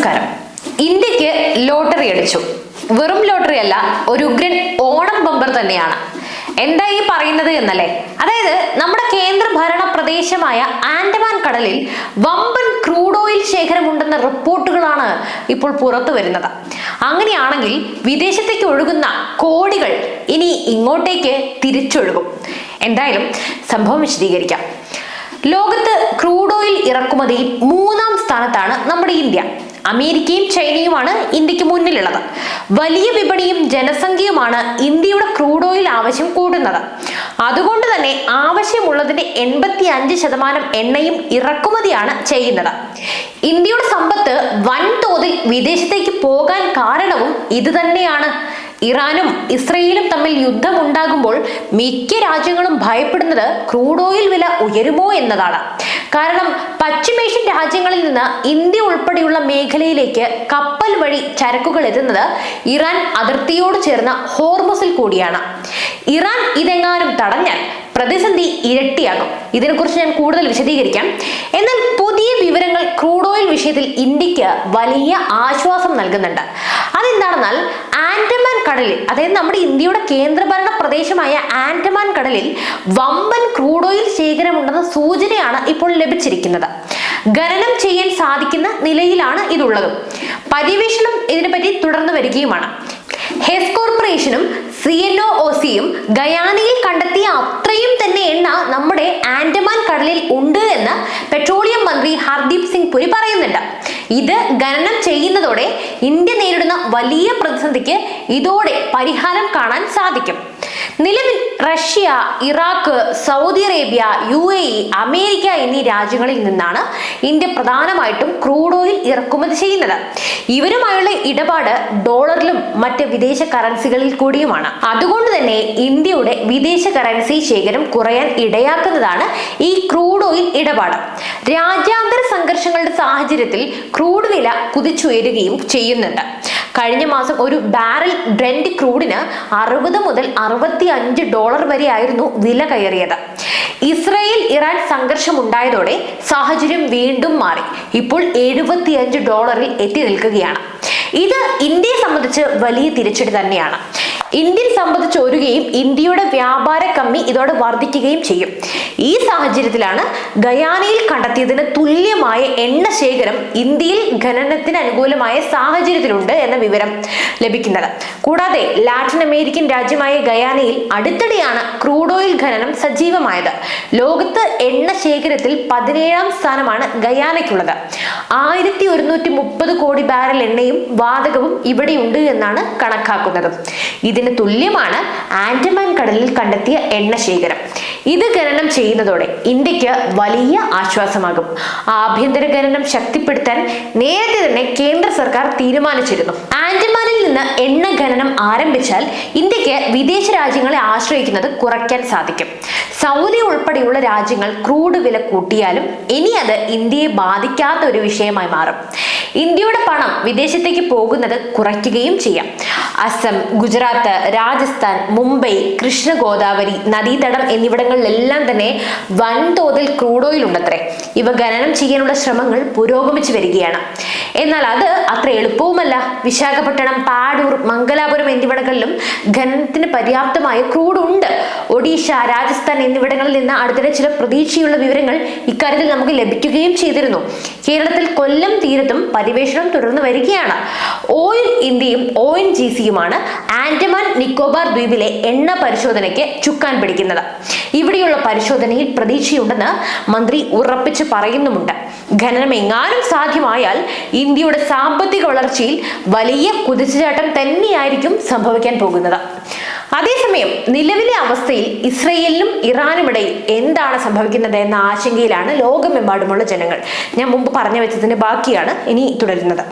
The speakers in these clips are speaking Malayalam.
നമസ്കാരം. ഇന്ത്യയ്ക്ക് ലോട്ടറി അടിച്ചു. വെറും ലോട്ടറി അല്ല ഒരു ഉഗ്രൻ ഓണം ബമ്പർ തന്നെയാണ്. എന്താ ഈ പറയുന്നത് എന്നല്ലേ? അതായത് നമ്മുടെ കേന്ദ്ര ഭരണ പ്രദേശമായ ആൻഡമാൻ കടലിൽ വമ്പൻ ക്രൂഡ് ഓയിൽ ശേഖരമുണ്ടെന്ന റിപ്പോർട്ടുകളാണ് ഇപ്പോൾ പുറത്തു വരുന്നത്. അങ്ങനെയാണെങ്കിൽ വിദേശത്തേക്ക് ഒഴുകുന്ന കോടികൾ ഇനി ഇങ്ങോട്ടേക്ക് തിരിച്ചൊഴുകും. എന്തായാലും സംഭവം വിശദീകരിക്കാം. ലോകത്ത് ക്രൂഡ് ഓയിൽ ഇറക്കുമതിയിൽ മൂന്നാം സ്ഥാനത്താണ് നമ്മുടെ ഇന്ത്യ. അമേരിക്കയും ചൈനയുമാണ് ഇന്ത്യയ്ക്ക് മുന്നിലുള്ളത്. വലിയ വിപണിയും ജനസംഖ്യയുമാണ് ഇന്ത്യയുടെ ക്രൂഡ് ഓയിൽ ആവശ്യം കൂടുന്നത്. അതുകൊണ്ട് തന്നെ ആവശ്യമുള്ളതിന്റെ എൺപത്തി അഞ്ച് ശതമാനം എണ്ണയും ഇറക്കുമതിയാണ് ചെയ്യുന്നത്. ഇന്ത്യയുടെ സമ്പത്ത് വൻതോതിൽ വിദേശത്തേക്ക് പോകാൻ കാരണവും ഇത് തന്നെയാണ്. ഇറാനും ഇസ്രയേലും തമ്മിൽ യുദ്ധം ഉണ്ടാകുമ്പോൾ മിക്ക രാജ്യങ്ങളും ഭയപ്പെടുന്നത് ക്രൂഡ് ഓയിൽ വില ഉയരുമോ എന്നതാണ്. കാരണം പശ്ചിമേഷ്യൻ രാജ്യങ്ങളിൽ നിന്ന് ഇന്ത്യ ഉൾപ്പെടെയുള്ള മേഖലയിലേക്ക് കപ്പൽ വഴി ചരക്കുകൾ എത്തുന്നത് ഇറാൻ അതിർത്തിയോട് ചേർന്ന ഹോർമസിൽ കൂടിയാണ്. ഇറാൻ ഇതെങ്ങാനും തടഞ്ഞാൽ പ്രതിസന്ധി ഇരട്ടിയാകും. ഇതിനെക്കുറിച്ച് ഞാൻ കൂടുതൽ വിശദീകരിക്കാം. എന്നാൽ ക്രൂഡ് ഓയിൽ വിഷയത്തിൽ ഇന്ത്യയ്ക്ക് വലിയ ആശ്വാസം നൽകുന്നുണ്ട്. അതെന്താണെന്നാൽ ആൻഡമാൻ കടലിൽ അതായത് നമ്മുടെ ഇന്ത്യയുടെ കേന്ദ്രഭരണ പ്രദേശമായ ആൻഡമാൻ കടലിൽ വമ്പൻ ക്രൂഡ് ഓയിൽ ശേഖരമുണ്ടെന്ന സൂചനയാണ് ഇപ്പോൾ ലഭിച്ചിരിക്കുന്നത്. ഖനനം ചെയ്യാൻ സാധിക്കുന്ന നിലയിലാണ് ഇതുള്ളത്. പര്യവേഷണം ഇതിനെപ്പറ്റി തുടർന്നു വരികയുമാണ്. ഹെസ് കോർപ്പറേഷനും സി എൻ ഒ ഒ സിയും ഗയാനയിൽ കണ്ടെത്തിയ അത്രയും തന്നെ എണ്ണ നമ്മുടെ ആൻഡമാൻ കടലിൽ ഉണ്ട് എന്ന് പെട്രോളിയം ഹർദീപ് സിംഗ് പുരി പറയുന്നുണ്ട്. ഇത് ഖനനം ചെയ്യുന്നതോടെ ഇന്ത്യ നേരിടുന്ന വലിയ പ്രതിസന്ധിക്ക് ഇതോടെ പരിഹാരം കാണാൻ സാധിക്കും. നിലവിൽ Russia Iraq Saudi Arabia U A E America എന്നീ രാജ്യങ്ങളിൽ നിന്നാണ് ഇന്ത്യ പ്രധാനമായിട്ടും ക്രൂഡ് ഓയിൽ ഇറക്കുമതി ചെയ്യുന്നത്. ഇവരുമായുള്ള ഇടപാട് ഡോളറിലും മറ്റ് വിദേശ കറൻസികളിൽ കൂടിയുമാണ്. അതുകൊണ്ട് തന്നെ ഇന്ത്യയുടെ വിദേശ കറൻസി ശേഖരം കുറയാൻ ഇടയാക്കുന്നതാണ് ഈ ക്രൂഡ് ഓയിൽ ഇടപാട്. രാജ്യാന്തര സംഘർഷങ്ങളുടെ സാഹചര്യത്തിൽ ക്രൂഡ് വില കുതിച്ചുയരുകയും ചെയ്യുന്നുണ്ട്. കഴിഞ്ഞ മാസം ഒരു ബാരൽ ബ്രെൻഡ് ക്രൂഡിന് അറുപത് മുതൽ അറുപത്തി അഞ്ച് ഡോളർ വരെ ആയിരുന്നു വില കയറിയത്. ഇസ്രയേൽ ഇറാൻ സംഘർഷം ഉണ്ടായതോടെ സാഹചര്യം വീണ്ടും മാറി. ഇപ്പോൾ എഴുപത്തിയഞ്ച് ഡോളറിൽ എത്തി നിൽക്കുകയാണ്. ഇത് ഇന്ത്യയെ സംബന്ധിച്ച് വലിയ തിരിച്ചടി തന്നെയാണ്. ഇന്ത്യൻ സംബന്ധിച്ച് ഒരുകയും ഇന്ത്യയുടെ വ്യാപാര കമ്മി ഇതോടെ വർദ്ധിക്കുകയും ചെയ്യും. ഈ സാഹചര്യത്തിലാണ് ഗയാനയിൽ കണ്ടെത്തിയതിന് തുല്യമായ എണ്ണ ശേഖരം ഇന്ത്യയിൽ ഖനനത്തിന് അനുകൂലമായ സാഹചര്യത്തിലുണ്ട് എന്ന വിവരം ലഭിക്കുന്നത്. കൂടാതെ ലാറ്റിൻ അമേരിക്കൻ രാജ്യമായ ഗയാനയിൽ അടുത്തിടെയാണ് ക്രൂഡ് ഓയിൽ ഖനനം സജീവമായത്. ലോകത്ത് എണ്ണ ശേഖരത്തിൽ പതിനേഴാം സ്ഥാനമാണ് ഗയാനയ്ക്കുള്ളത്. ആയിരത്തി ഒരുന്നൂറ്റി മുപ്പത് കോടി ബാരൽ എണ്ണയും വാതകവും ഇവിടെയുണ്ട് എന്നാണ് കണക്കാക്കുന്നത്. ഇതിന് തുല്യമാണ് ആൻഡമാൻ കടലിൽ കണ്ടെത്തിയ എണ്ണ ശേഖരം. ഇത് ഖനനം ചെയ്യുന്നതോടെ ഇന്ത്യയ്ക്ക് വലിയ ആശ്വാസമാകും. ആഭ്യന്തര ഖനനം ശക്തിപ്പെടുത്താൻ നേരത്തെ തന്നെ കേന്ദ്ര സർക്കാർ തീരുമാനിച്ചിരുന്നു. ആൻഡമാനിൽ നിന്ന് എണ്ണ ഖനനം ആരംഭിച്ചാൽ ഇന്ത്യയ്ക്ക് വിദേശ രാജ്യങ്ങളെ ആശ്രയിക്കുന്നത് കുറയ്ക്കാൻ സാധിക്കും. സൗദി ഉൾപ്പെടെയുള്ള രാജ്യങ്ങൾ ക്രൂഡ് വില കൂട്ടിയാലും ഇനി അത് ഇന്ത്യയെ ബാധിക്കാത്ത ഒരു വിഷയമായി മാറും. ഇന്ത്യയുടെ പണം വിദേശത്തേക്ക് പോകുന്നത് കുറയ്ക്കുകയും ചെയ്യാം. അസം ഗുജറാത്ത് രാജസ്ഥാൻ മുംബൈ കൃഷ്ണ ഗോദാവരി നദീതടം എന്നിവിടങ്ങളിലെല്ലാം തന്നെ വൻതോതിൽ ക്രൂഡ് ഓയിൽ ഉണ്ടത്രേ. ഇവ ഖനനം ചെയ്യാനുള്ള ശ്രമങ്ങൾ പുരോഗമിച്ചു വരികയാണ്. എന്നാൽ അത് അത്ര എളുപ്പവുമല്ല. വിശാഖപട്ടണം പാടൂർ മംഗലാപുരം എന്നിവിടങ്ങളിലും ഖനനത്തിന് പര്യാപ്തമായ ക്രൂഡ് ഉണ്ട്. ഒഡീഷ രാജസ്ഥാൻ എന്നിവിടങ്ങളിൽ നിന്ന് അടുത്തിടെ ചില പ്രതീക്ഷയുള്ള വിവരങ്ങൾ ഇക്കാര്യത്തിൽ നമുക്ക് ലഭിക്കുകയും ചെയ്തിരുന്നു. കേരളത്തിൽ കൊല്ലം തീരത്തും പരിവേഷണം തുടർന്ന് വരികയാണ്. ഓയിൽ ഇന്ത്യയും ഒ എൻ ജി സിയുമാണ് ആൻഡമാൻ നിക്കോബാർ ദ്വീപിലെ എണ്ണ പരിശോധനയ്ക്ക് ചുക്കാൻ പിടിക്കുന്നത്. ഇവിടെയുള്ള പരിശോധനയിൽ പ്രതീക്ഷയുണ്ടെന്ന് മന്ത്രി ഉറപ്പിച്ച് പറയുന്നുമുണ്ട്. ഖനനം എങ്ങാനും സാധ്യമായാൽ ഇന്ത്യയുടെ സാമ്പത്തിക വളർച്ചയിൽ വലിയ കുതിച്ചുചാട്ടം തന്നെയായിരിക്കും സംഭവിക്കാൻ പോകുന്നത്. അതേസമയം നിലവിലെ അവസ്ഥയിൽ ഇസ്രയേലിനും ഇറാനുമിടയിൽ എന്താണ് സംഭവിക്കുന്നത് എന്ന ആശങ്കയിലാണ് ലോകമെമ്പാടുമുള്ള ജനങ്ങൾ. ഞാൻ മുമ്പ് പറഞ്ഞു വെച്ചതിന്റെ ബാക്കിയാണ് ഇനി തുടരുന്നത്.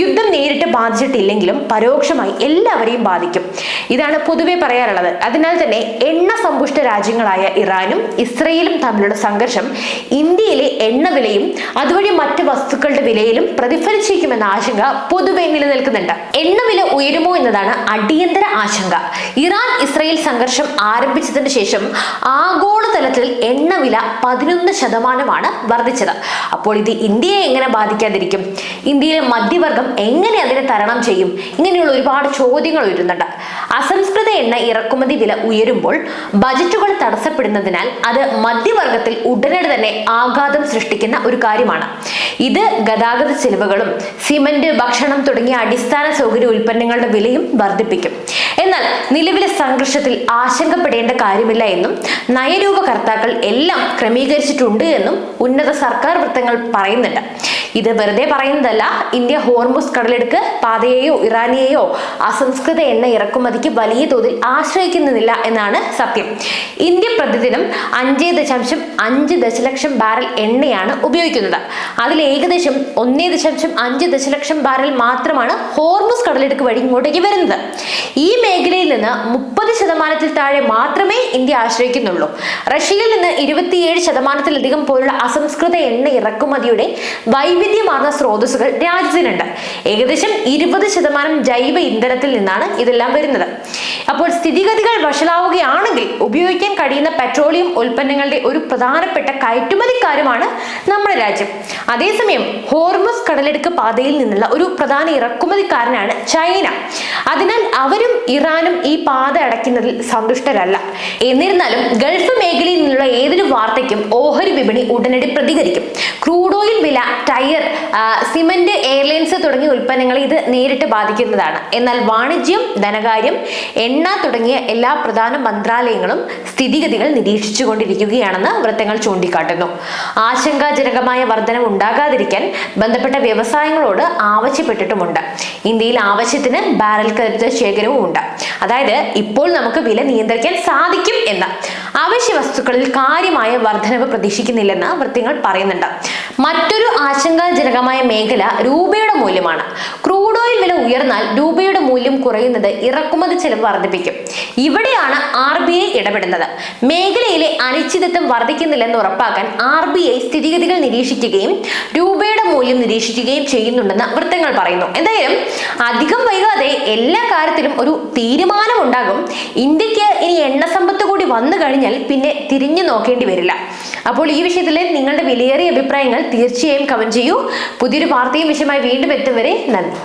യുദ്ധം നേരിട്ട് ബാധിച്ചിട്ടില്ലെങ്കിലും പരോക്ഷമായി എല്ലാവരെയും ബാധിക്കും. ഇതാണ് പൊതുവെ പറയാനുള്ളത് അതിനാൽ തന്നെ എണ്ണ സമ്പുഷ്ട രാജ്യങ്ങളായ ഇറാനും ഇസ്രയേലും തമ്മിലുള്ള സംഘർഷം ഇന്ത്യയിലെ എണ്ണ വിലയും അതുവഴി മറ്റ് വസ്തുക്കളുടെ വിലയിലും പ്രതിഫലിച്ചിരിക്കുമെന്ന ആശങ്ക പൊതുവെ നിലനിൽക്കുന്നുണ്ട്. എണ്ണ വില ഉയരുമോ എന്നതാണ് അടിയന്തര ആശങ്ക. ഇറാൻ ഇസ്രയേൽ സംഘർഷം ആരംഭിച്ചതിന് ശേഷം ആഗോളതലത്തിൽ എണ്ണ വില പതിനൊന്ന് ശതമാനമാണ് വർദ്ധിച്ചത്. അപ്പോൾ ഇത് ഇന്ത്യയെ എങ്ങനെ ബാധിക്കാതിരിക്കും? ഇന്ത്യയിലെ മധ്യവർഗം എങ്ങനെ അതിനെ തരണം ചെയ്യും? ഇങ്ങനെയുള്ള ഒരുപാട് ചോദ്യങ്ങൾ ഉയരുന്നുണ്ട്. അസംസ്കൃത എണ്ണ ഇറക്കുമതി വില ഉയരുമ്പോൾ ബജറ്റുകൾ തടസ്സപ്പെടുന്നതിനാൽ അത് മധ്യവർഗത്തിൽ ഉടനടി തന്നെ ആഘാതം സൃഷ്ടിക്കുന്ന ഒരു കാര്യമാണ്. ഇത് ഗതാഗത ചെലവുകളും സിമന്റ് ഭക്ഷണം തുടങ്ങിയ അടിസ്ഥാന സൗകര്യ ഉൽപ്പന്നങ്ങളുടെ വിലയും വർദ്ധിപ്പിക്കും. എന്നാൽ നിലവിലെ സംഘർഷത്തിൽ ആശങ്കപ്പെടേണ്ട കാര്യമില്ല എന്നും നയരൂപകർത്താക്കൾ എല്ലാം ക്രമീകരിച്ചിട്ടുണ്ട് എന്നും ഉന്നത സർക്കാർ വൃത്തങ്ങൾ പറയുന്നുണ്ട്. ഇത് വെറുതെ പറയുന്നതല്ല ഇന്ത്യ ഹോർമുസ് കടലെടുക്ക് പാതയെയോ ഇറാനിയെയോ അസംസ്കൃത എണ്ണ ഇറക്കുമതിക്ക് വലിയ തോതിൽ ആശ്രയിക്കുന്നില്ല എന്നാണ് സത്യം. ഇന്ത്യ പ്രതിദിനം അഞ്ച് ദശാംശം അഞ്ച് ദശലക്ഷം ബാരൽ എണ്ണയാണ് ഉപയോഗിക്കുന്നത്. അതിൽ ഏകദേശം ഒന്നേ ദശാംശം അഞ്ച് ദശലക്ഷം ബാരൽ മാത്രമാണ് ഹോർമുസ് കടലെടുക്ക് വഴി ഇങ്ങോട്ടേക്ക് വരുന്നത്. ഈ മേഖലയിൽ നിന്ന് മുപ്പത് ശതമാനത്തിൽ താഴെ മാത്രമേ ഇന്ത്യ ആശ്രയിക്കുന്നുള്ളൂ. റഷ്യയിൽ നിന്ന് ഇരുപത്തിയേഴ് ശതമാനത്തിലധികം പോലുള്ള അസംസ്കൃത എണ്ണ ഇറക്കുമതിയുടെ വൈവിധ്യമാർന്ന സ്രോതസ്സുകൾ രാജ്യത്തിനുണ്ട്. ഏകദേശം ഇരുപത് ശതമാനം ജൈവ ഇന്ധനത്തിൽ നിന്നാണ് ഇതെല്ലാം വരുന്നത്. അപ്പോൾ സ്ഥിതിഗതികൾ വഷളാവുകയാണെങ്കിൽ ഉപയോഗിക്കാൻ കഴിയുന്ന പെട്രോളിയം ഉൽപ്പന്നങ്ങളുടെ ഒരു പ്രധാനപ്പെട്ട കയറ്റുമതിക്കാരുമാണ് നമ്മുടെ രാജ്യം. അതേസമയം ഹോർമസ് കടലെടുക്ക് പാതയിൽ നിന്നുള്ള ഒരു പ്രധാന ഇറക്കുമതിക്കാരനാണ് ചൈന. അതിനാൽ അവരും ഇറാനും ഈ പാത അടയ്ക്കുന്നതിൽ സന്തുഷ്ടരല്ല. എന്നിരുന്നാലും ഗൾഫ് മേഖലയിൽ നിന്നുള്ള ഏതൊരു വാർത്തയ്ക്കും ഓഹരി വിപണി ഉടനടി പ്രതികരിക്കും. ക്രൂഡ് ഓയിൽ വില ടയർ സിമന്റ് എയർലൈൻസ് തുടങ്ങിയ ഉൽപ്പന്നങ്ങളെ ഇത് നേരിട്ട് ബാധിക്കുന്നതാണ്. എന്നാൽ വാണിജ്യം ധനകാര്യം എണ്ണ തുടങ്ങിയ എല്ലാ പ്രധാന മന്ത്രാലയങ്ങളും സ്ഥിതിഗതികൾ നിരീക്ഷിച്ചുകൊണ്ടിരിക്കുകയാണെന്ന് വൃത്തങ്ങൾ ചൂണ്ടിക്കാട്ടുന്നു. ആശങ്കാജനകമായ വർധനം ഉണ്ടാകാതിരിക്കാൻ ബന്ധപ്പെട്ട വ്യവസായങ്ങളോട് ആവശ്യപ്പെട്ടിട്ടുമുണ്ട്. ഇന്ത്യയിൽ ആവശ്യത്തിന് ബാരൽ കരുത്ത് ശേഖരവും ഉണ്ട്. അതായത് ഇപ്പോൾ നമുക്ക് വില നിയന്ത്രിക്കാൻ സാധിക്കും എന്ന്. അവശ്യ വസ്തുക്കളിൽ കാര്യമായ വർധനവ് പ്രതീക്ഷിക്കുന്നില്ലെന്ന് വൃത്തങ്ങൾ പറയുന്നുണ്ട്. മറ്റൊരു ആശങ്കാജനകമായ മേഖല രൂപയുടെ മൂല്യമാണ്. ക്രൂഡ് ഓയിൽ വില ഉയർന്നാൽ രൂപയുടെ മൂല്യം കുറയുന്നത് ഇറക്കുമതി ചെലവ് വർദ്ധിപ്പിക്കും. ഇവിടെയാണ് ആർ ബി ഐ ഇടപെടുന്നത്. മേഖലയിലെ അനിശ്ചിതത്വം വർദ്ധിക്കുന്നില്ലെന്ന് ഉറപ്പാക്കാൻ ആർ ബി ഐ സ്ഥിതിഗതികൾ നിരീക്ഷിക്കുകയും രൂപയുടെ മൂല്യം നിരീക്ഷിക്കുകയും ചെയ്യുന്നുണ്ടെന്ന് വൃത്തങ്ങൾ പറയുന്നു. എന്തായാലും അധികം വൈകാതെ എല്ലാ കാര്യത്തിലും ഒരു തീരുമാനമുണ്ടാകും. ഇന്ത്യയ്ക്ക് ഇനി എണ്ണ സമ്പത്ത് കൂടി വന്നു കഴിഞ്ഞാൽ പിന്നെ തിരിഞ്ഞു നോക്കേണ്ടി വരില്ല. അപ്പോൾ ഈ വിഷയത്തിലെ നിങ്ങളുടെ വിലയേറിയ അഭിപ്രായങ്ങൾ തീർച്ചയായും കമന്റ് ചെയ്യൂ. പുതിയൊരു വാർത്തയും വിഷയമായി വീണ്ടും എത്തും വരെ നന്ദി.